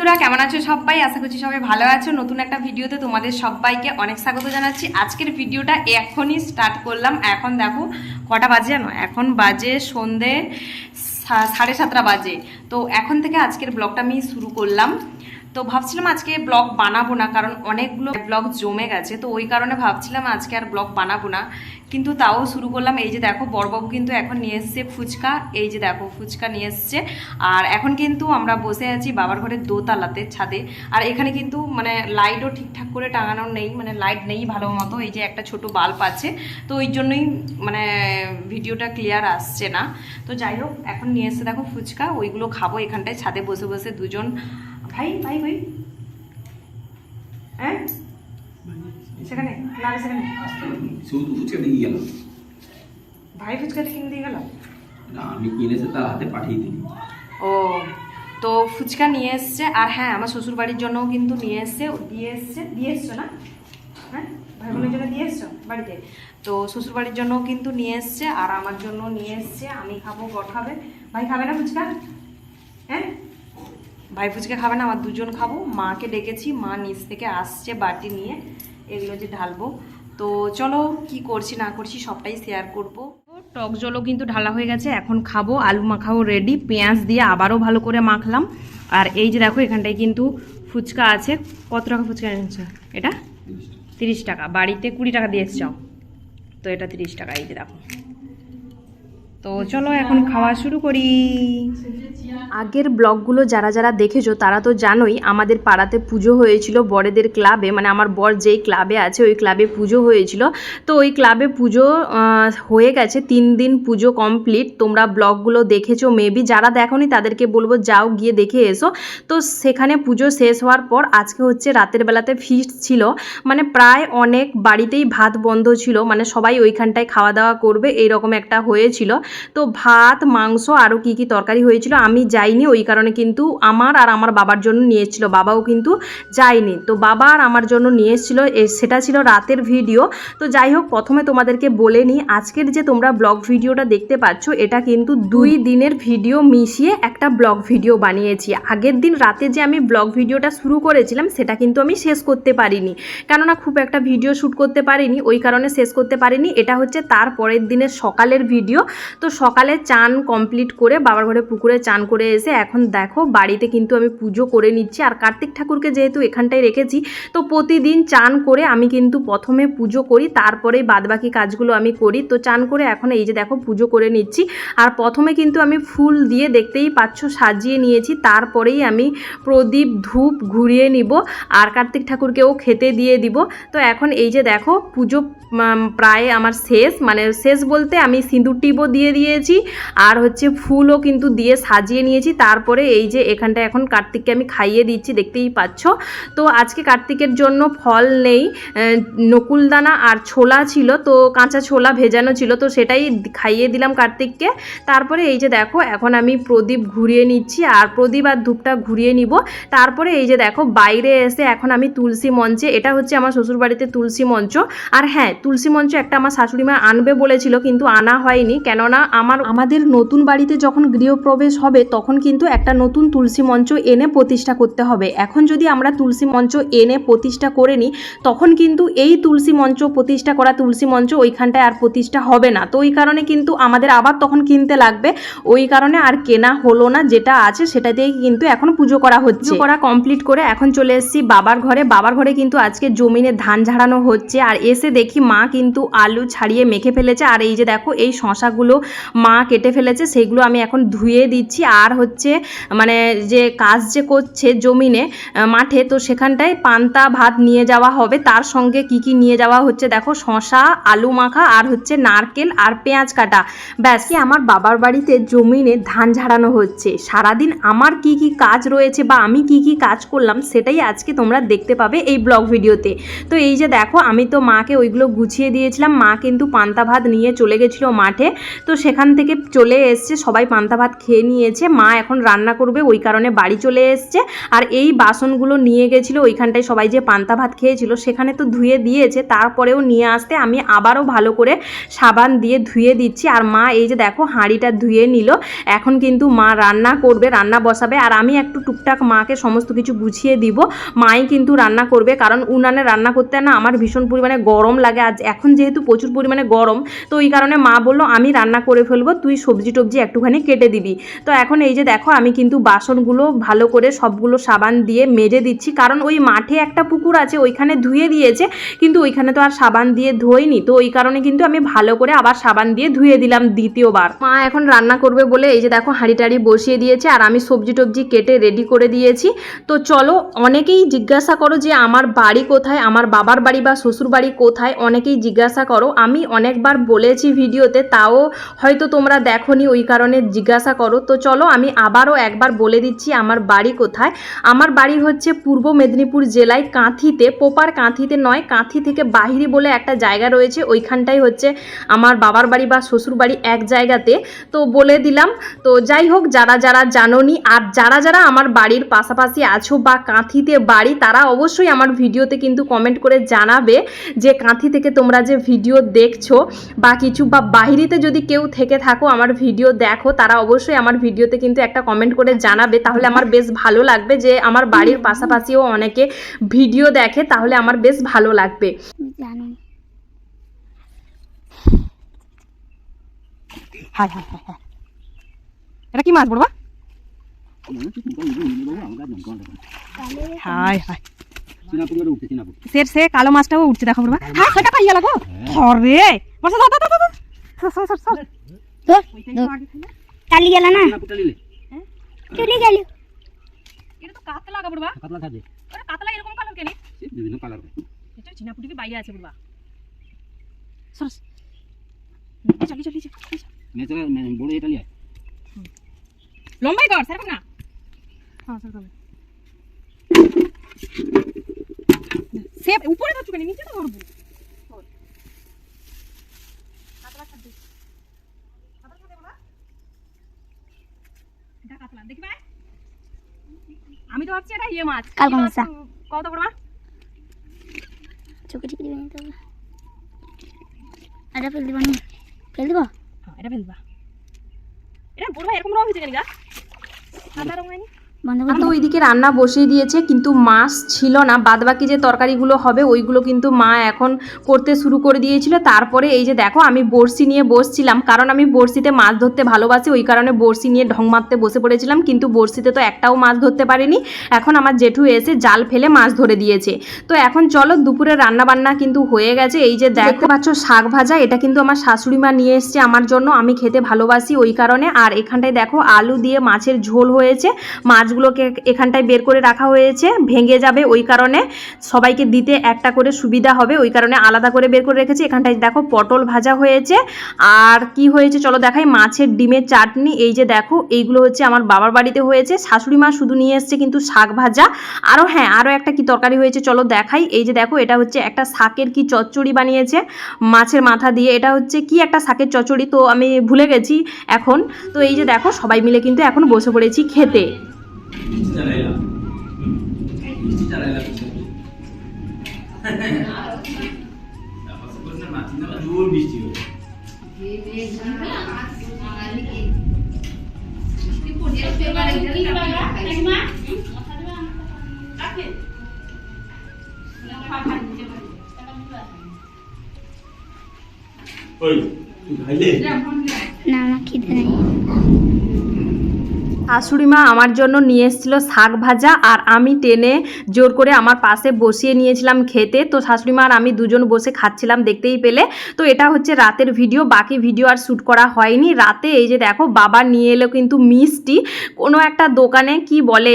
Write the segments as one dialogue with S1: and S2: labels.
S1: সবাই? আশা করছি সবাই ভালো আছো। নতুন একটা ভিডিওতে তোমাদের সবাইকে অনেক স্বাগত জানাচ্ছি। আজকের ভিডিওটা এখনই স্টার্ট করলাম। এখন দেখো, কটা বাজে জানো? এখন বাজে সন্ধে সাড়ে সাতটা বাজে। তো এখন থেকে আজকের ব্লগটা আমি শুরু করলাম। তো ভাবছিলাম আজকে ব্লগ বানাবো না, কারণ অনেকগুলো ব্লগ জমে গেছে, তো ওই কারণে ভাবছিলাম আজকে আর ব্লগ বানাবো না। কিন্তু তাও শুরু করলাম, এই যে দেখো বড়বাবু কিন্তু এখন নিয়ে এসছে ফুচকা, এই যে দেখো ফুচকা নিয়ে এসছে। আর এখন কিন্তু আমরা বসে আছি বাবার ঘরের দোতলাতে, ছাদে। আর এখানে কিন্তু মানে লাইটও ঠিকঠাক করে টাঙানো নেই মানে লাইট নেই ভালো মতো, এই যে একটা ছোট বাল্ব আছে। তো ওই জন্যই মানে ভিডিওটা ক্লিয়ার আসছে না। তো যাই হোক, এখন নিয়ে এসছে দেখো ফুচকা, ওইগুলো খাব এখানটায়, ছাদে বসে বসে দুজন। ভাই ভাই ভাই। হ্যাঁ? সেখানে না সেখানে।
S2: শুধু ফুচকা দিয়ে গেল
S1: ভাই ফুচকাটা কিনে দিয়ে গেল?
S2: না আমি কিনেছে তার হাতে পাঠিয়ে দিই।
S1: ও তো ফুচকা নিয়ে এসছে আর হ্যাঁ আমার শ্বশুর বাড়ির জন্যও কিন্তু নিয়ে এসছে দিয়ে এসছে দিয়ে এসছো না? হ্যাঁ? ভাই বোনের জন্য দিয়ে এসছো বাড়িতে? তো শ্বশুর বাড়ির জন্যও কিন্তু নিয়ে এসছে আর আমার জন্য নিয়ে এসছে আমি খাব বর খাবে। ভাই খাবে না ফুচকা? হ্যাঁ? ভাই ফুচকা খাবে না, আমার দুজন খাব। মাকে ডেকেছি, মা নিচ থেকে আসছে বাটি নিয়ে, এগুলো যে ঢালবো। তো চলো কি করছি না করছি সবটাই শেয়ার করব। টক জলও কিন্তু ঢালা হয়ে গেছে, এখন খাব, আলু মাখাও রেডি পেঁয়াজ দিয়ে আবারও ভালো করে মাখলাম। আর এই যে দেখো, এখানটায় কিন্তু ফুচকা আছে। কত টাকা ফুচকা এনেছো? এটা? তিরিশ টাকা। বাড়িতে কুড়ি টাকা দিয়ে এসছাও তো এটা তিরিশ টাকা, এই যে দেখো। তো চলো এখন খাওয়া শুরু করি। আগের ব্লগগুলো যারা যারা দেখেছ, তারা তো জানোই আমাদের পাড়াতে পুজো হয়েছিল বড়দের ক্লাবে মানে আমার বর যেই ক্লাবে আছে, ওই ক্লাবে পুজো হয়েছিল। তো ওই ক্লাবে পুজো হয়ে গেছে, তিন দিন পুজো কমপ্লিট। তোমরা ব্লগগুলো দেখেছ, মেবি যারা দেখোনি তাদেরকে বলব যাও গিয়ে দেখে এসো। তো সেখানে পুজো শেষ হওয়ার পর আজকে হচ্ছে রাতের বেলাতে ফিস্ট ছিল। মানে প্রায় অনেক বাড়িতেই ভাত বন্ধ ছিল মানে সবাই ওইখানটায় খাওয়া দাওয়া করবে, এইরকম একটা হয়েছিল। তো ভাত, মাংস আরও কী কী তরকারি হয়েছিল আমি যাইনি, ওই কারণে কিন্তু আমার আর আমার বাবার জন্য নিয়ে এসেছিল, বাবাও কিন্তু যায়নি। তো বাবা আর আমার জন্য নিয়ে এসেছিল সেটা ছিল রাতের ভিডিও। তো যাই হোক, প্রথমে তোমাদেরকে বলে নিই, আজকের যে তোমরা ব্লগ ভিডিওটা দেখতে পাচ্ছ, এটা কিন্তু দুই দিনের ভিডিও মিশিয়ে একটা ব্লগ ভিডিও বানিয়েছি। আগের দিন রাতে যে আমি ব্লগ ভিডিওটা শুরু করেছিলাম, সেটা কিন্তু আমি শেষ করতে পারিনি। কেননা খুব একটা ভিডিও শ্যুট করতে পারিনি, ওই কারণে শেষ করতে পারিনি। এটা হচ্ছে তার পরের দিনের সকালের ভিডিও। তো সকালে চান কমপ্লিট করে বাবার ঘরে পুকুরে চান করে এসে এখন দেখো বাড়িতে কিন্তু আমি পুজো করে নিচ্ছি। আর কার্তিক ঠাকুরকে যেহেতু এখানটায় রেখেছি, তো প্রতিদিন চান করে আমি কিন্তু প্রথমে পুজো করি তারপরে বাদবাকি কাজগুলো আমি করি। তো চান করে এখন এই যে দেখো পুজো করে নিচ্ছি। আর প্রথমে কিন্তু আমি ফুল দিয়ে দেখতেই পাচ্ছ সাজিয়ে নিয়েছি, তারপরেই আমি প্রদীপ, ধূপ ঘুরিয়ে নিব আর কার্তিক ঠাকুরকেও খেতে দিয়ে দিব। তো এখন এই যে দেখো পুজো প্রায় আমার শেষ মানে শেষ বলতে আমি সিঁদুর টিপও দিয়ে দিয়েছি। আর হচ্ছে ফুলও কিন্তু দিয়ে সাজিয়ে নিয়েছি। তারপরে এই যে এখানটা এখন কার্তিককে আমি খাইয়ে দিচ্ছি, দেখতেই পাচ্ছ। তো আজকে কার্তিকের জন্য ফল নেই নকুলদানা আর ছোলা ছিল। তো কাঁচা ছোলা ভেজানো ছিল, তো সেটাই খাইয়ে দিলাম কার্তিককে। তারপরে এই যে দেখো, এখন আমি প্রদীপ ঘুরিয়ে নিচ্ছি। আর প্রদীপ আর ধূপটা ঘুরিয়ে নিব। তারপরে এই যে দেখো, বাইরে এসে এখন আমি তুলসী মঞ্চে, এটা হচ্ছে আমার শ্বশুরবাড়িতে তুলসী মঞ্চ। আর হ্যাঁ তুলসী মঞ্চ একটা আমার শাশুড়ি মা আনবে বলেছিল, কিন্তু আনা হয়নি। কেননা আমার আমাদের নতুন বাড়িতে যখন গৃহপ্রবেশ হবে, তখন কিন্তু একটা নতুন তুলসী মঞ্চ এনে প্রতিষ্ঠা করতে হবে। এখন যদি আমরা তুলসী মঞ্চ এনে প্রতিষ্ঠা করে নিই, তখন কিন্তু এই তুলসী মঞ্চ, প্রতিষ্ঠা করা তুলসী মঞ্চ ওইখানটায় আর প্রতিষ্ঠা হবে না। তো ওই কারণে কিন্তু আমাদের আবার তখন কিনতে লাগবে। ওই কারণে আর কেনা হলো না, যেটা আছে সেটা দিয়েই কিন্তু এখন পুজো করা হচ্ছে। করা কমপ্লিট করে এখন চলে এসেছি বাবার ঘরে। বাবার ঘরে কিন্তু আজকে জমিনে ধান ঝাড়ানো হচ্ছে। আর এসে দেখি মা কিন্তু আলু ছাড়িয়ে মেখে ফেলেছে। আর এই যে দেখো, এই শশাগুলো মা কেটে ফেলেছে, সেগুলো আমি এখন ধুয়ে দিচ্ছি। আর হচ্ছে মানে যে কাজ যে করছে জমিনে মাঠে, তো সেখানটায় পান্তা ভাত নিয়ে যাওয়া হবে। তার সঙ্গে কি কি নিয়ে যাওয়া হচ্ছে দেখো শশা আলু মাখা, আর হচ্ছে নারকেল আর পেঁয়াজ কাটা। ব্যাস, কি আমার বাবার বাড়িতে জমিনে ধান ঝাড়ানো হচ্ছে। সারাদিন আমার কি কি কাজ রয়েছে বা আমি কি কি কাজ করলাম, সেটাই আজকে তোমরা দেখতে পাবে এই ব্লগ ভিডিওতে। তো এই যে দেখো, আমি তো মাকে ওইগুলো গুছিয়ে দিয়েছিলাম। মা কিন্তু পান্তা ভাত নিয়ে চলে গেছিল মাঠে। তো তো সেখান থেকে চলে এসছে, সবাই পান্তা ভাত খেয়ে নিয়েছে। মা এখন রান্না করবে, ওই কারণে বাড়ি চলে এসছে। আর এই বাসনগুলো নিয়ে গেছিল, ওইখানটায় সবাই যে পান্তা ভাত খেয়েছিল, সেখানে তো ধুয়ে দিয়েছে। তারপরেও নিয়ে আসতে আমি আবারও ভালো করে সাবান দিয়ে ধুয়ে দিচ্ছি। আর মা এই যে দেখো, হাঁড়িটা ধুয়ে নিল। এখন কিন্তু মা রান্না করবে, রান্না বসাবে। আর আমি একটু টুকটাক মাকে সমস্ত কিছু বুঝিয়ে দিব। মাই কিন্তু রান্না করবে, কারণ উনানে রান্না করতে না আমার ভীষণ পরিমাণে গরম লাগে। আজ এখন যেহেতু প্রচুর পরিমাণে গরম, তো এই কারণে মা বলল, আমি রান্না করে ফেলব, তুই সবজি টবজি একটুখানি কেটে দিবি। তো এখন এই যে দেখো, আমি কিন্তু বাসনগুলো ভালো করে সবগুলো সাবান দিয়ে মেজে দিচ্ছি। কারণ ওই মাঠে একটা পুকুর আছে, ওইখানে ধুয়ে দিয়েছে, কিন্তু ওইখানে তো আর সাবান দিয়ে ধোয়নি। তো ওই কারণে কিন্তু আমি ভালো করে আবার সাবান দিয়ে ধুয়ে দিলাম দ্বিতীয়বার। মা এখন রান্না করবে বলে এই যে দেখো হাঁড়ি টাড়ি বসিয়ে দিয়েছে, আর আমি সবজি টবজি কেটে রেডি করে দিয়েছি। তো চলো, অনেকেই জিজ্ঞাসা করো যে আমার বাড়ি কোথায়, আমার বাবার বাড়ি বা শ্বশুর বাড়ি কোথায়? অনেকেই জিজ্ঞাসা করো। আমি অনেকবার বলেছি ভিডিওতে, তাও হয়তো তোমরা দেখোনি ওই কারণে জিজ্ঞাসা করো। তো চলো আমি আবারও একবার বলে দিচ্ছি, আমার বাড়ি কোথায়? আমার বাড়ি হচ্ছে পূর্ব মেদিনীপুর জেলায় কাঁথিতে, পোপার কাঁথিতে নয়, কাঁথি থেকে বাহিরি বলে একটা জায়গা রয়েছে। ওইখানটাই হচ্ছে আমার বাবার বাড়ি বা শ্বশুর বাড়ি এক জায়গাতে। তো বলে দিলাম, তো যাই হোক, যারা যারা জানোনি আর যারা যারা আমার বাড়ির পাশাপাশি আছো বা কাঁথিতে বাড়ি, তারা অবশ্যই আমার ভিডিওতে কিন্তু কমেন্ট করে জানাবে যে কাঁথি থেকে তোমরা যে ভিডিও দেখছ বা কিছু বা বাহিরিতে যদি কেউ থেকে থাকো আমার ভিডিও দেখো তারা অবশ্যই আমার ভিডিওতে কিন্তু একটা কমেন্ট করে জানাবে। তাহলে আমার বেশ ভালো লাগবে যে আমার বাড়ির পাশাপাশিও অনেকে ভিডিও দেখে তাহলে আমার বেশ ভালো লাগবে। হাই হাই হাই হাই এটা কি মাছ বড়বা হাই হাই সে সে কালো মাছটাও উঠছে দেখো বড়বা হ্যাঁ সেটা পাইয়া লাগো। সর সর সর
S3: তো কালি গেল না চলে গেল
S1: এটা তো কাতলা লাগা বড়বা ওটা কাতলা এরকম কালার কেন
S2: বিভিন্ন কালার
S1: এটা চিনাপুটি কি বাইরে আছে বড়বা সর চলি চলি চলি
S2: ন্যাচারাল বড় এটা লিয়া
S1: লম্বাই কর সেরকম না হ্যাঁ সেরকম সে উপরে ধরছো কেন নিচে তো ধরবো ধর। কাতলা ছাড় দে। কাতলা ছাড় দে বাবা। এটা কাতলা, দেখি ভাই? আমি তো ভাবছি এটা ইয়ে মাছ।
S3: কালকা মাছা।
S1: কত বড় মা?
S3: চোখে টিপে দিবেন তো এটা ফেল দিবা না। ফেল দিব?
S1: হ্যাঁ এটা দিবা। এটা বড় ভাই এরকম রং হয়েছে কেন গা? সাদা রং হয়নি? তো ওইদিকে রান্না বসিয়ে দিয়েছে কিন্তু মাছ ছিল না। বাদবাকি যে তরকারিগুলো হবে ওইগুলো কিন্তু মা এখন করতে শুরু করে দিয়েছিল। তারপরে এই যে দেখো আমি বড়শি নিয়ে বসছিলাম। কারণ আমি বড়শিতে মাছ ধরতে ভালোবাসি ওই কারণে বড়শি নিয়ে ঢং মারতে বসে পড়েছিলাম। কিন্তু বড়শিতে তো একটাও মাছ ধরতে পারিনি। এখন আমার জেঠু এসে জাল ফেলে মাছ ধরে দিয়েছে। তো এখন চলো দুপুরে রান্না বান্না কিন্তু হয়ে গেছে। এই যে দেখতে পাচ্ছ শাক ভাজা এটা কিন্তু আমার শাশুড়ি মা নিয়ে এসছে আমার জন্য। আমি খেতে ভালোবাসি ওই কারণে। আর এখানটায় দেখো আলু দিয়ে মাছের ঝোল হয়েছে। মাছগুলোকে এখানটায় বের করে রাখা হয়েছে, ভেঙে যাবে ওই কারণে। সবাইকে দিতে একটা করে সুবিধা হবে, ওই কারণে আলাদা করে বের করে রেখেছি। এখানটায় দেখো পটল ভাজা হয়েছে। আর কি হয়েছে চলো দেখাই, মাছের ডিমের চাটনি। এই যে দেখো, এইগুলো হচ্ছে আমার বাবার বাড়িতে হয়েছে। শাশুড়ি মা শুধু নিয়ে এসছে কিন্তু শাক ভাজা। আরও হ্যাঁ আরও একটা কি তরকারি হয়েছে চলো দেখাই। এই যে দেখো, এটা হচ্ছে একটা শাকের কি চচ্চড়ি বানিয়েছে মাছের মাথা দিয়ে। এটা হচ্ছে কি একটা শাকের চচ্চড়ি? তো আমি ভুলে গেছি এখন। তো এই যে দেখো, সবাই মিলে কিন্তু এখন বসে পড়েছি খেতে।
S2: চালাইলা। চালাইলা জোর বৃষ্টি হবে ওই তুই খাইলে?
S3: না আমার খিদে নেই।
S1: শাশুড়ি মা আমার জন্য নিয়ে এসেছিল শাক ভাজা আর আমি টেনে জোর করে আমার পাশে বসিয়ে নিয়েছিলাম খেতে। তো শাশুড়ি মা আর আমি দুজন বসে খাচ্ছিলাম দেখতেই পেলে। তো এটা হচ্ছে রাতের ভিডিও, বাকি ভিডিও আর শ্যুট করা হয়নি। রাতে এই যে দেখো বাবা নিয়ে এলো কিন্তু মিষ্টি। কোনো একটা দোকানে কি বলে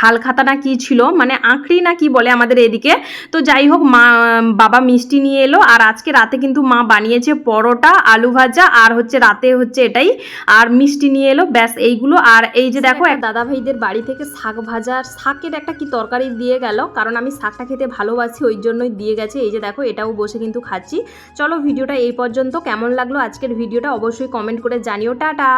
S1: হালখাতা না কি ছিল মানে আঁকড়ি না কি বলে আমাদের এদিকে। তো যাই হোক মা, বাবা মিষ্টি নিয়ে এলো আর আজকে রাতে কিন্তু মা বানিয়েছে পরোটা, আলু ভাজা আর হচ্ছে রাতে হচ্ছে এটাই। আর মিষ্টি নিয়ে এলো, ব্যাস এইগুলো। আর আর এই যে দেখো এক দাদা ভাইদের বাড়ি থেকে শাক ভাজার শাকের একটা কি তরকারি দিয়ে গেল কারণ আমি শাকটা খেতে ভালোবাসি ওই জন্যই দিয়ে গেছে। এই যে দেখো এটাও বসে কিন্তু খাচ্ছি। চলো ভিডিওটা এই পর্যন্ত। কেমন লাগল আজকের ভিডিওটা অবশ্যই কমেন্ট করে জানিও। টাটা!